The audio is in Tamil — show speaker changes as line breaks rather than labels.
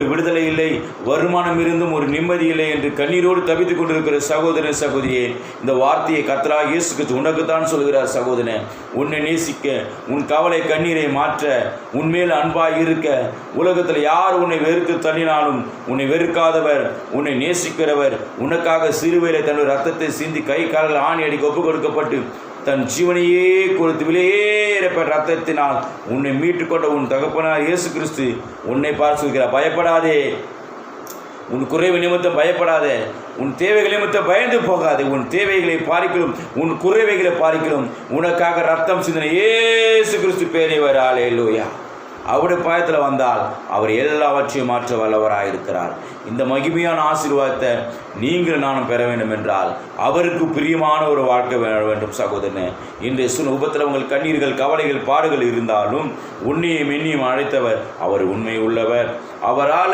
விடுதலை இல்லை வருமானம் இருந்தும் ஒரு நிம்மதி இல்லை என்று கண்ணீரோடு தவித்துக் கொண்டிருக்கிற சகோதர சகோதரியே இந்த வார்த்தையை கத்ரா இயேசுக்கு உனக்குத்தான் சொல்கிறார் சகோதரன். உன்னை நேசிக்க உன் கவலை கண்ணீரை மாற்ற உன்மேல் அன்பாக இருக்க உலகத்தில் யார் உன்னை வெறுத்து தள்ளினாலும் உன்னை வெறுக்காதவர் உன்னை நேசிக்கிறவர் உனக்காக சிறுவையில தன்னுடைய ரத்தத்தை சிந்தி கை கால்கள் ஆணி அடிக்க ஒப்பு கொடுக்கப்பட்டு தன் ஜீவனையே கொடுத்து விலையேறப்பட்ட ரத்தத்தினால் உன்னை மீட்டுக்கொண்ட உன் தகப்பனார் இயேசு கிறிஸ்து உன்னை பார்த்து சொல்கிறார். பயப்படாதே. உன் குறைவு நிமித்தம் பயப்படாதே. உன் தேவைகள் நிமித்தம் பயந்து போகாதே. உன் தேவைகளை பாரிக்கலும் உன் குறைவைகளை பாரிக்கலும் உனக்காக ரத்தம் சிந்தனை இயேசு கிறிஸ்து பேரை வராளே லூயா அவருடைய பயத்தில் வந்தால் அவர் எல்லாவற்றையும் மாற்ற வல்லவராக இருக்கிறார். இந்த மகிமையான ஆசீர்வாதத்தை நீங்கள் நானும் பெற வேண்டும் என்றால் அவருக்கு பிரியமான ஒரு வாழ்க்கை வேண வேண்டும் சகோதரனே. இன்றைய சுனூபத்தில் உங்கள் கண்ணீர்கள் கவலைகள் பாடுகள் இருந்தாலும் உன்னையும் எண்ணியும் அழைத்தவர் அவர் உண்மை உள்ளவர் அவரால்